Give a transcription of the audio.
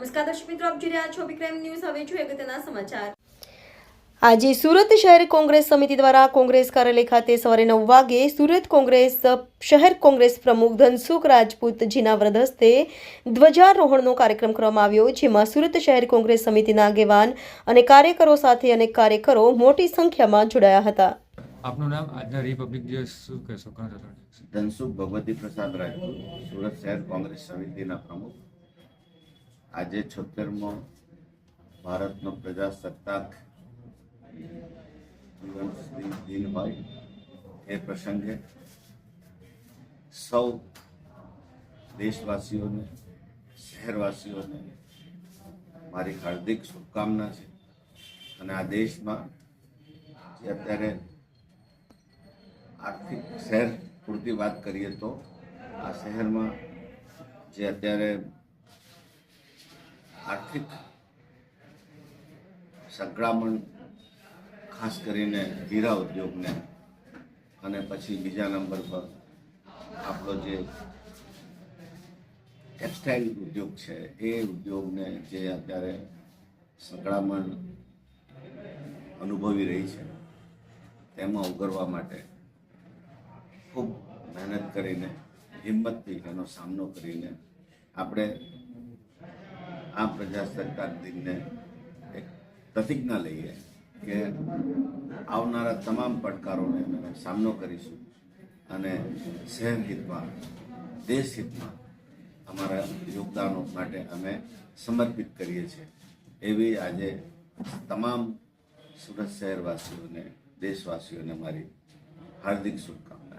નમસ્કાર દર્શક મિત્રો આપ જોઈ રહ્યા છો વિક્રમ ન્યૂઝ. હવે જોઈએ અગત્યના સમાચાર. આજે સુરત શહેર કોંગ્રેસ સમિતિ દ્વારા કોંગ્રેસ કાર્યાલય ખાતે સવારે નવ વાગે સુરત કોંગ્રેસ શહેર કોંગ્રેસ પ્રમુખ ધનસુખ રાજપૂતજીના વ્રત હસ્તે ધ્વજારોહણનો કાર્યક્રમ કરવામાં આવ્યો જેમાં સુરત શહેર કોંગ્રેસ સમિતિના આગેવાન અને કાર્યકરો સાથે અનેક કાર્યકરો મોટી સંખ્યામાં જોડાયા હતા. આપનું નામ? આજના રિપબ્લિક દિવસ શું કહેશો? ધનસુખ ભગવતી પ્રસાદ રાજપૂત સુરત શહેર કોંગ્રેસ સમિતિના પ્રમુખ. આજે છોતેરમો ભારતનો પ્રજાસત્તાક દિવસ દિન હોય એ પ્રસંગે સૌ દેશવાસીઓને, શહેરવાસીઓને મારી હાર્દિક શુભકામના છે. અને આ દેશમાં જે અત્યારે આર્થિક શહેર પૂરતી વાત કરીએ તો આ શહેરમાં જે અત્યારે આર્થિક સંકળામણ ખાસ કરીને હીરા ઉદ્યોગને અને પછી બીજા નંબર પર આપણો જે ટેક્સટાઇલ ઉદ્યોગ છે, એ ઉદ્યોગને જે અત્યારે સંકળામણ અનુભવી રહી છે, તેમાં ઉગરવા માટે ખૂબ મહેનત કરીને, હિંમતથી એનો સામનો કરીને આપણે આ પ્રજાસત્તાક દિનને એક પ્રતિજ્ઞા લઈએ કે આવનારા તમામ પડકારોને અમે સામનો કરીશું અને શહેર હિતમાં, દેશ હિતમાં અમારા યોગદાનો માટે અમે સમર્પિત કરીએ છીએ. એવી આજે તમામ સુરત શહેરવાસીઓને, દેશવાસીઓને મારી હાર્દિક શુભકામના.